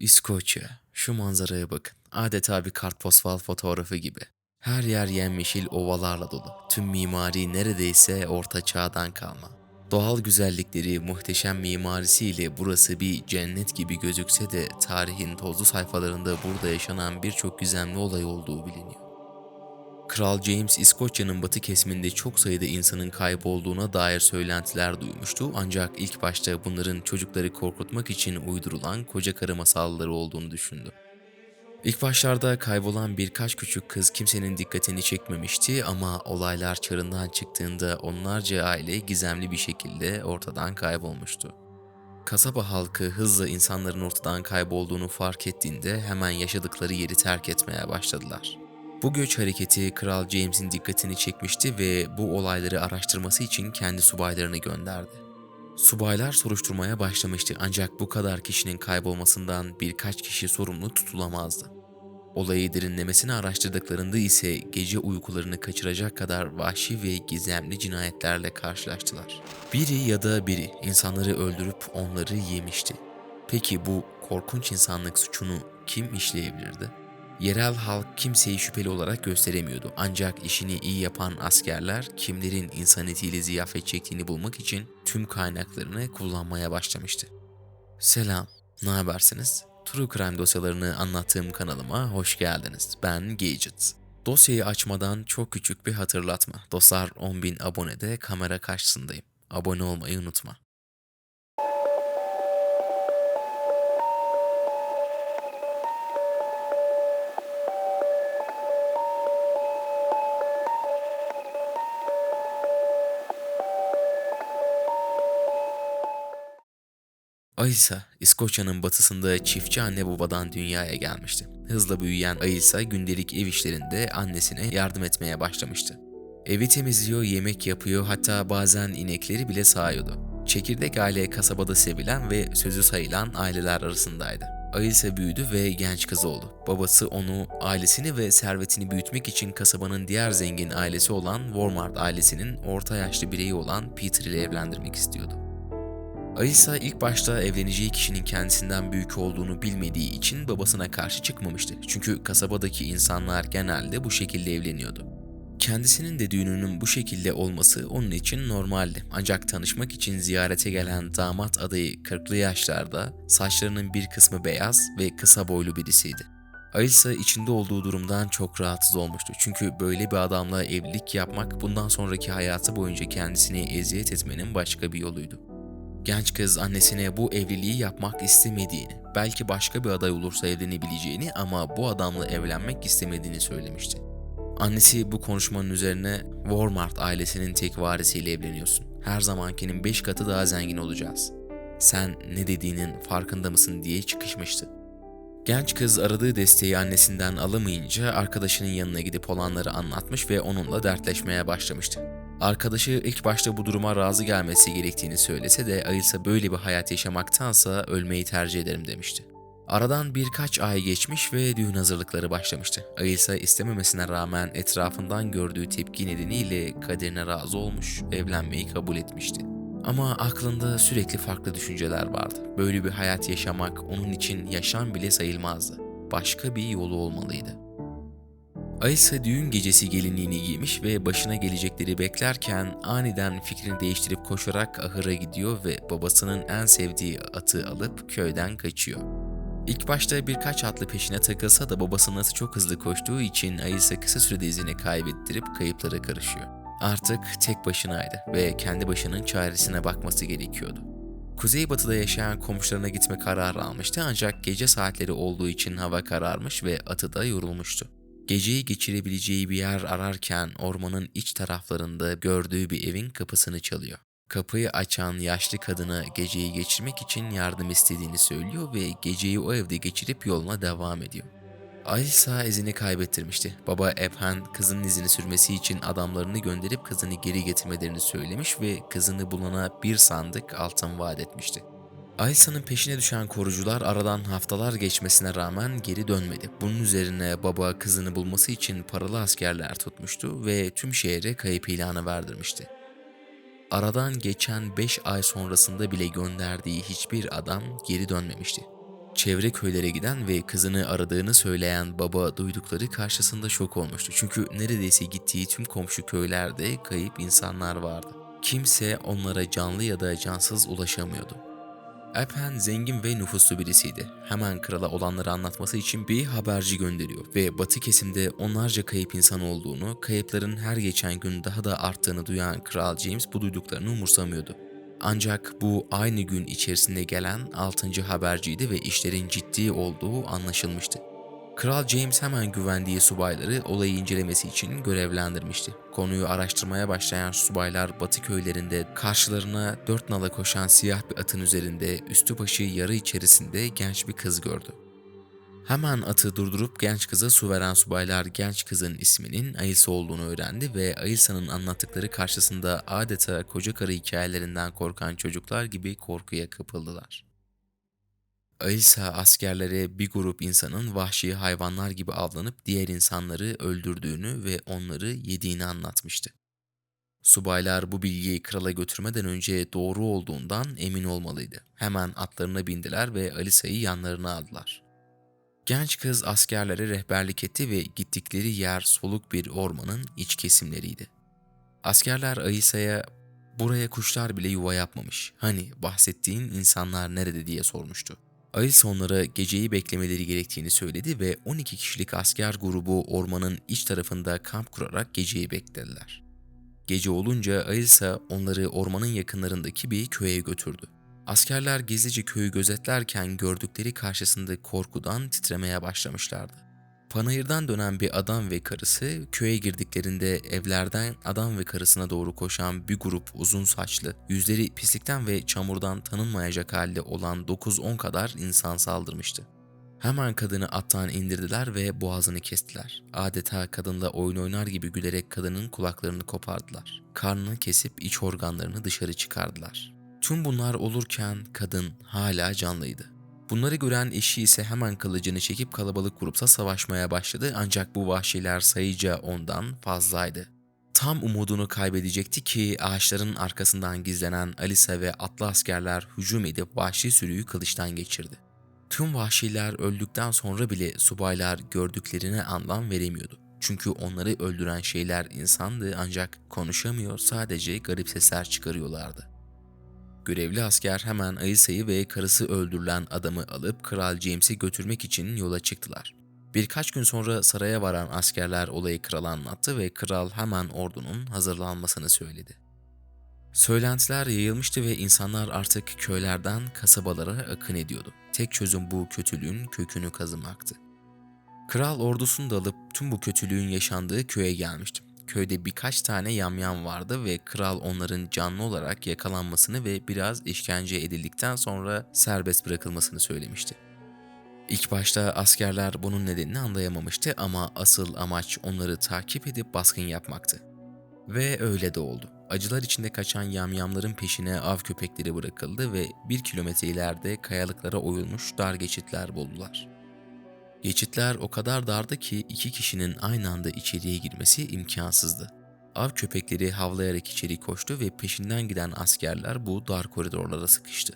İskoçya. Şu manzaraya bakın. Adeta bir kartpostal fotoğrafı gibi. Her yer yemyeşil ovalarla dolu. Tüm mimari neredeyse orta çağdan kalma. Doğal güzellikleri, muhteşem mimarisiyle burası bir cennet gibi gözükse de tarihin tozlu sayfalarında burada yaşanan birçok gizemli olay olduğu biliniyor. Kral James İskoçya'nın batı kesiminde çok sayıda insanın kaybolduğuna dair söylentiler duymuştu ancak ilk başta bunların çocukları korkutmak için uydurulan koca karı masalları olduğunu düşündü. İlk başlarda kaybolan birkaç küçük kız kimsenin dikkatini çekmemişti ama olaylar çarından çıktığında onlarca aile gizemli bir şekilde ortadan kaybolmuştu. Kasaba halkı hızla insanların ortadan kaybolduğunu fark ettiğinde hemen yaşadıkları yeri terk etmeye başladılar. Bu göç hareketi Kral James'in dikkatini çekmişti ve bu olayları araştırması için kendi subaylarını gönderdi. Subaylar soruşturmaya başlamıştı ancak bu kadar kişinin kaybolmasından birkaç kişi sorumlu tutulamazdı. Olayı derinlemesine araştırdıklarında ise gece uykularını kaçıracak kadar vahşi ve gizemli cinayetlerle karşılaştılar. Biri ya da biri insanları öldürüp onları yemişti. Peki bu korkunç insanlık suçunu kim işleyebilirdi? Yerel halk kimseyi şüpheli olarak gösteremiyordu. Ancak işini iyi yapan askerler kimlerin insan etiyle ziyafet çektiğini bulmak için tüm kaynaklarını kullanmaya başlamıştı. Selam, ne habersiniz? True Crime dosyalarını anlattığım kanalıma hoş geldiniz. Ben Gadget. Dosyayı açmadan çok küçük bir hatırlatma. Dostlar 10.000 abonede kamera karşısındayım. Abone olmayı unutma. Aysa, İskoçya'nın batısında çiftçi anne babadan dünyaya gelmişti. Hızla büyüyen Aysa gündelik ev işlerinde annesine yardım etmeye başlamıştı. Evi temizliyor, yemek yapıyor, hatta bazen inekleri bile sağıyordu. Çekirdek aile kasabada sevilen ve sözü sayılan aileler arasındaydı. Aysa büyüdü ve genç kız oldu. Babası onu ailesini ve servetini büyütmek için kasabanın diğer zengin ailesi olan Walmart ailesinin orta yaşlı bireyi olan Peter ile evlendirmek istiyordu. Aysa ilk başta evleneceği kişinin kendisinden büyük olduğunu bilmediği için babasına karşı çıkmamıştı. Çünkü kasabadaki insanlar genelde bu şekilde evleniyordu. Kendisinin de düğününün bu şekilde olması onun için normaldi. Ancak tanışmak için ziyarete gelen damat adayı 40'lı yaşlarda, saçlarının bir kısmı beyaz ve kısa boylu birisiydi. Aysa içinde olduğu durumdan çok rahatsız olmuştu. Çünkü böyle bir adamla evlilik yapmak bundan sonraki hayatı boyunca kendisini eziyet etmenin başka bir yoluydu. Genç kız annesine bu evliliği yapmak istemediğini, belki başka bir aday olursa evlenebileceğini ama bu adamla evlenmek istemediğini söylemişti. Annesi bu konuşmanın üzerine Walmart ailesinin tek varisiyle evleniyorsun. Her zamankinin 5 katı daha zengin olacağız. Sen ne dediğinin farkında mısın diye çıkışmıştı. Genç kız aradığı desteği annesinden alamayınca arkadaşının yanına gidip olanları anlatmış ve onunla dertleşmeye başlamıştı. Arkadaşı ilk başta bu duruma razı gelmesi gerektiğini söylese de Ayılsa böyle bir hayat yaşamaktansa ölmeyi tercih ederim demişti. Aradan birkaç ay geçmiş ve düğün hazırlıkları başlamıştı. Ayılsa istememesine rağmen etrafından gördüğü tepki nedeniyle kaderine razı olmuş, evlenmeyi kabul etmişti. Ama aklında sürekli farklı düşünceler vardı. Böyle bir hayat yaşamak onun için yaşam bile sayılmazdı. Başka bir yolu olmalıydı. Aysa düğün gecesi gelinliğini giymiş ve başına gelecekleri beklerken aniden fikrini değiştirip koşarak ahıra gidiyor ve babasının en sevdiği atı alıp köyden kaçıyor. İlk başta birkaç atlı peşine takılsa da babasının atı çok hızlı koştuğu için Aysa kısa sürede izini kaybettirip kayıplara karışıyor. Artık tek başınaydı ve kendi başının çaresine bakması gerekiyordu. Kuzeybatıda yaşayan komşularına gitme kararı almıştı ancak gece saatleri olduğu için hava kararmış ve atı da yorulmuştu. Geceyi geçirebileceği bir yer ararken ormanın iç taraflarında gördüğü bir evin kapısını çalıyor. Kapıyı açan yaşlı kadına geceyi geçirmek için yardım istediğini söylüyor ve geceyi o evde geçirip yoluna devam ediyor. Alisa izini kaybettirmişti. Baba Ephan kızının izini sürmesi için adamlarını gönderip kızını geri getirmelerini söylemiş ve kızını bulana bir sandık altın vaat etmişti. Aysa'nın peşine düşen korucular aradan haftalar geçmesine rağmen geri dönmedi. Bunun üzerine baba kızını bulması için paralı askerler tutmuştu ve tüm şehre kayıp ilanı verdirmişti. Aradan geçen 5 ay sonrasında bile gönderdiği hiçbir adam geri dönmemişti. Çevre köylere giden ve kızını aradığını söyleyen baba duydukları karşısında şok olmuştu. Çünkü neredeyse gittiği tüm komşu köylerde kayıp insanlar vardı. Kimse onlara canlı ya da cansız ulaşamıyordu. Alpen zengin ve nüfuslu birisiydi. Hemen krala olanları anlatması için bir haberci gönderiyor ve batı kesimde onlarca kayıp insan olduğunu, kayıpların her geçen gün daha da arttığını duyan Kral James bu duyduklarını umursamıyordu. Ancak bu aynı gün içerisinde gelen 6. haberciydi ve işlerin ciddi olduğu anlaşılmıştı. Kral James hemen güvendiği subayları olayı incelemesi için görevlendirmişti. Konuyu araştırmaya başlayan subaylar Batı köylerinde karşılarına dört nala koşan siyah bir atın üzerinde üstü başı yarı içerisinde genç bir kız gördü. Hemen atı durdurup genç kıza su veren subaylar genç kızın isminin Ayılsa olduğunu öğrendi ve Ayılsa'nın anlattıkları karşısında adeta koca karı hikayelerinden korkan çocuklar gibi korkuya kapıldılar. Ayılsa askerlere bir grup insanın vahşi hayvanlar gibi avlanıp diğer insanları öldürdüğünü ve onları yediğini anlatmıştı. Subaylar bu bilgiyi krala götürmeden önce doğru olduğundan emin olmalıydı. Hemen atlarına bindiler ve Alisa'yı yanlarına aldılar. Genç kız askerlere rehberlik etti ve gittikleri yer soluk bir ormanın iç kesimleriydi. Askerler Alisa'ya buraya kuşlar bile yuva yapmamış. Hani bahsettiğin insanlar nerede diye sormuştu. Ailsa onlara geceyi beklemeleri gerektiğini söyledi ve 12 kişilik asker grubu ormanın iç tarafında kamp kurarak geceyi beklediler. Gece olunca Ailsa onları ormanın yakınlarındaki bir köye götürdü. Askerler gizlice köyü gözetlerken gördükleri karşısında korkudan titremeye başlamışlardı. Panayırdan dönen bir adam ve karısı köye girdiklerinde evlerden adam ve karısına doğru koşan bir grup uzun saçlı, yüzleri pislikten ve çamurdan tanınmayacak halde olan 9-10 kadar insan saldırmıştı. Hemen kadını attan indirdiler ve boğazını kestiler. Adeta kadınla oyun oynar gibi gülerek kadının kulaklarını kopardılar. Karnını kesip iç organlarını dışarı çıkardılar. Tüm bunlar olurken kadın hala canlıydı. Bunları gören eşi ise hemen kılıcını çekip kalabalık grupsa savaşmaya başladı ancak bu vahşiler sayıca ondan fazlaydı. Tam umudunu kaybedecekti ki ağaçların arkasından gizlenen Alisa ve atlı askerler hücum edip vahşi sürüyü kılıçtan geçirdi. Tüm vahşiler öldükten sonra bile subaylar gördüklerine anlam veremiyordu. Çünkü onları öldüren şeyler insandı ancak konuşamıyor sadece garip sesler çıkarıyorlardı. Görevli asker hemen Alisa'yı ve karısı öldürülen adamı alıp Kral James'i götürmek için yola çıktılar. Birkaç gün sonra saraya varan askerler olayı krala anlattı ve kral hemen ordunun hazırlanmasını söyledi. Söylentiler yayılmıştı ve insanlar artık köylerden kasabalara akın ediyordu. Tek çözüm bu kötülüğün kökünü kazımaktı. Kral ordusunu da alıp tüm bu kötülüğün yaşandığı köye gelmişti. Köyde birkaç tane yamyam vardı ve kral onların canlı olarak yakalanmasını ve biraz işkence edildikten sonra serbest bırakılmasını söylemişti. İlk başta askerler bunun nedenini anlayamamıştı ama asıl amaç onları takip edip baskın yapmaktı. Ve öyle de oldu. Acılar içinde kaçan yamyamların peşine av köpekleri bırakıldı ve bir kilometre ileride kayalıklara oyulmuş dar geçitler buldular. Geçitler o kadar dardı ki iki kişinin aynı anda içeriye girmesi imkansızdı. Av köpekleri havlayarak içeri koştu ve peşinden giden askerler bu dar koridorlara sıkıştı.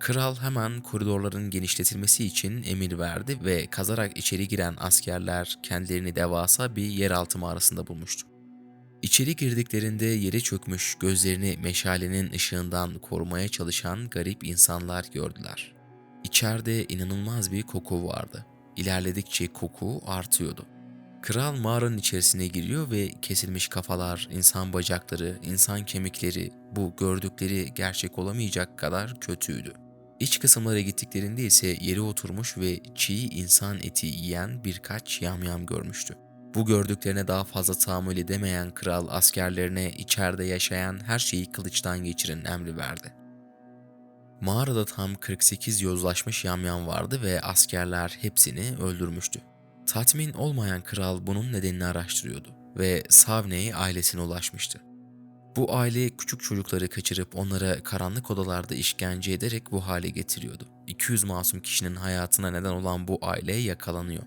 Kral hemen koridorların genişletilmesi için emir verdi ve kazarak içeri giren askerler kendilerini devasa bir yeraltı mağarasında bulmuştu. İçeri girdiklerinde yere çökmüş gözlerini meşalenin ışığından korumaya çalışan garip insanlar gördüler. İçeride inanılmaz bir koku vardı. İlerledikçe koku artıyordu. Kral mağaranın içerisine giriyor ve kesilmiş kafalar, insan bacakları, insan kemikleri bu gördükleri gerçek olamayacak kadar kötüydü. İç kısımlara gittiklerinde ise yere oturmuş ve çiğ insan eti yiyen birkaç yamyam görmüştü. Bu gördüklerine daha fazla tahammül edemeyen kral askerlerine içeride yaşayan her şeyi kılıçtan geçirin emri verdi. Mağarada tam 48 yozlaşmış yamyam vardı ve askerler hepsini öldürmüştü. Tatmin olmayan kral bunun nedenini araştırıyordu ve Savney ailesine ulaşmıştı. Bu aile küçük çocukları kaçırıp onlara karanlık odalarda işkence ederek bu hale getiriyordu. 200 masum kişinin hayatına neden olan bu aile yakalanıyor.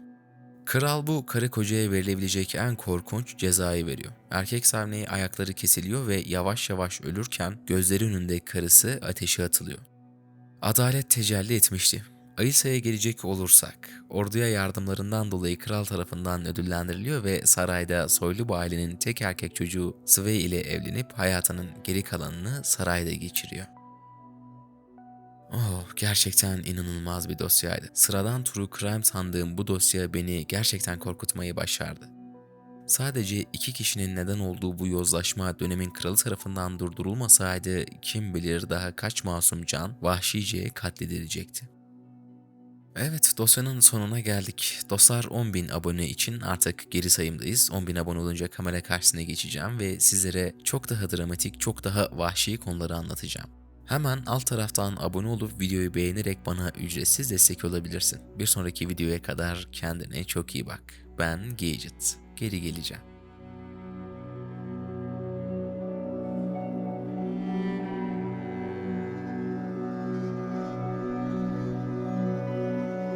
Kral bu karı kocaya verilebilecek en korkunç cezayı veriyor. Erkek Savney ayakları kesiliyor ve yavaş yavaş ölürken gözleri önünde karısı ateşe atılıyor. Adalet tecelli etmişti. Aisa'ya gelecek olursak, orduya yardımlarından dolayı kral tarafından ödüllendiriliyor ve sarayda soylu bu ailenin tek erkek çocuğu Sway ile evlenip hayatının geri kalanını sarayda geçiriyor. Oh, gerçekten inanılmaz bir dosyaydı. Sıradan True Crime sandığım bu dosya beni gerçekten korkutmayı başardı. Sadece iki kişinin neden olduğu bu yozlaşma dönemin kralı tarafından durdurulmasaydı kim bilir daha kaç masum can vahşice katledilecekti. Evet dosyanın sonuna geldik. Dostlar 10.000 abone için artık geri sayımdayız. 10.000 abone olunca kamera karşısına geçeceğim ve sizlere çok daha dramatik, çok daha vahşi konuları anlatacağım. Hemen alt taraftan abone olup videoyu beğenerek bana ücretsiz destek olabilirsin. Bir sonraki videoya kadar kendine çok iyi bak. Ben Gadget. Geri geleceğim.